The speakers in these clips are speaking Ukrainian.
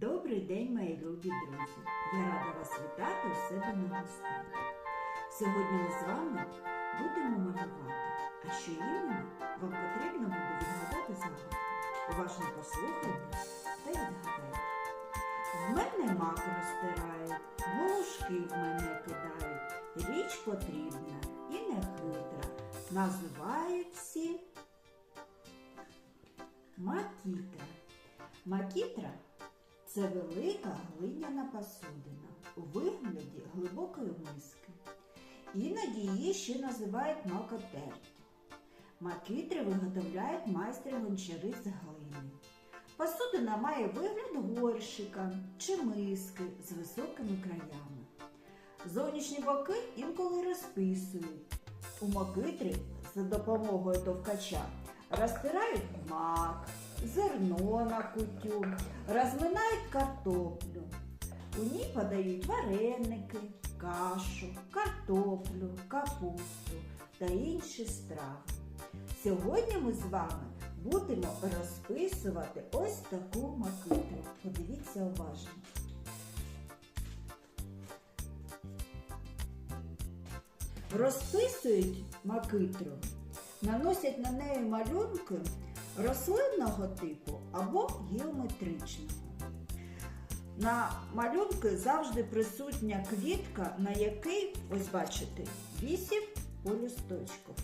Добрий день, мої любі друзі! Я рада вас вітати у себе на гостині. Сьогодні ми з вами будемо малювати. А що іменно вам потрібно буде відгадати загадку. Уважно послухайте та відгадайте. В мене мак розтирають, волошки в мене кидають. Річ потрібна і не хитра. Називають всі макітра. Макітра це велика глиняна посудина у вигляді глибокої миски. Іноді її ще називають макотерть. Макітри виготовляють майстри гончари з глини. Посудина має вигляд горщика чи миски з високими краями. Зовнішні боки інколи розписують. У макитрі за допомогою товкача розтирають мак, зерно на кутю, розминають картоплю. У ній подають вареники, кашу, картоплю, капусту та інші страви. Сьогодні ми з вами будемо розписувати ось таку макитру. Подивіться уважно. Розписують макитру, наносять на неї малюнки рослинного типу або геометричного. На малюнки завжди присутня квітка, на якій, ось бачите, 8 полюсточків.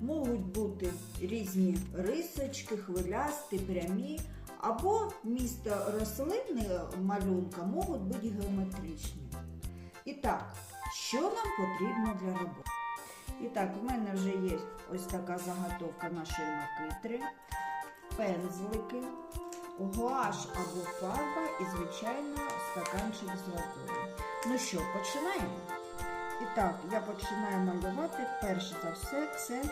Можуть бути різні рисочки, хвилясті, прямі, або місто рослини малюнка можуть бути геометричні. І так, що нам потрібно для роботи? І так, в мене вже є ось така заготовка нашої макитри, пензлики, гуаш або фарба і, звичайно, стаканчик з водою. Ну що, починаємо? І так, я починаю малювати перш за все це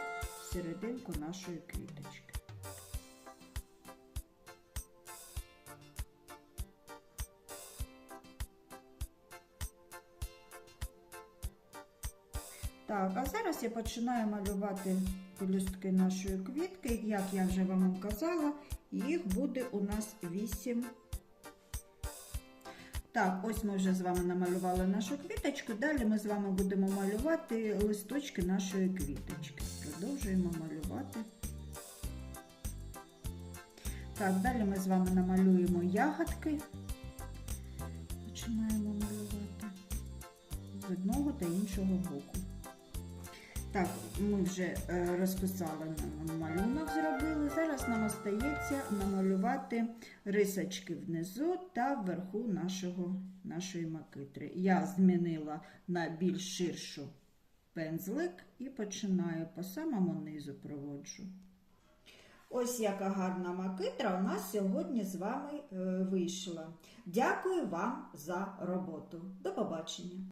серединку нашої квіточки. Так, а зараз я починаю малювати пелюстки нашої квітки. Як я вже вам казала, їх буде у нас 8. Так, ось ми вже з вами намалювали нашу квіточку. Далі ми з вами будемо малювати листочки нашої квіточки. Продовжуємо малювати. Так, далі ми з вами намалюємо ягодки. Починаємо малювати з одного та іншого боку. Так, ми вже е, розписали малюнок, зробили. Зараз нам остається намалювати рисочки внизу та вверху нашого, нашої макитри. Я змінила на більш ширшу пензлик і починаю по самому низу проводжу. Ось яка гарна макитра у нас сьогодні з вами е, вийшла. Дякую вам за роботу. До побачення!